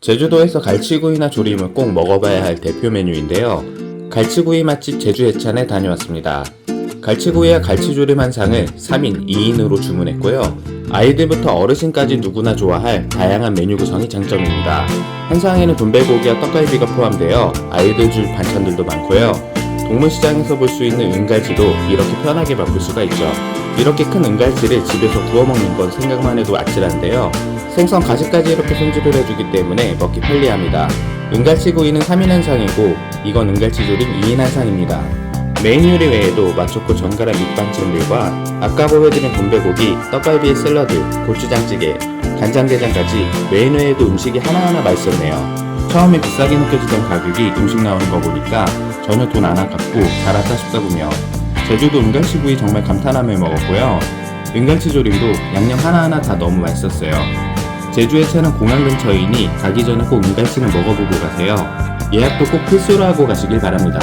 제주도에서 갈치구이나 조림을 꼭 먹어봐야 할 대표 메뉴인데요. 갈치구이 맛집 제주해찬에 다녀왔습니다. 갈치구이와 갈치조림 한 상을 3인 2인으로 주문했고요. 아이들부터 어르신까지 누구나 좋아할 다양한 메뉴 구성이 장점입니다. 한 상에는 돈배고기와 떡갈비가 포함되어 아이들 줄 반찬들도 많고요. 동물시장에서 볼 수 있는 은갈치도 이렇게 편하게 맛볼 수가 있죠. 이렇게 큰 은갈치를 집에서 구워 먹는 건 생각만 해도 아찔한데요. 생선 가시까지 이렇게 손질을 해주기 때문에 먹기 편리합니다. 은갈치 구이는 3인 한상이고 이건 은갈치 조림 2인 한상입니다. 메인 요리 외에도 맛좋고 정갈한 밑반찬들과 아까 보여드린 돈배고기, 떡갈비의 샐러드, 고추장찌개, 간장게장까지 메인 외에도 음식이 하나하나 맛있었네요. 처음에 비싸게 느껴지던 가격이 음식 나오는 거 보니까 전혀 돈 안 아깝고 잘 왔다 싶더군요. 제주도 은갈치구이 정말 감탄하며 먹었고요. 은갈치 조림도 양념 하나하나 다 너무 맛있었어요. 제주의 채는 공항 근처이니 가기 전에 꼭 은갈치는 먹어보고 가세요. 예약도 꼭 필수로 하고 가시길 바랍니다.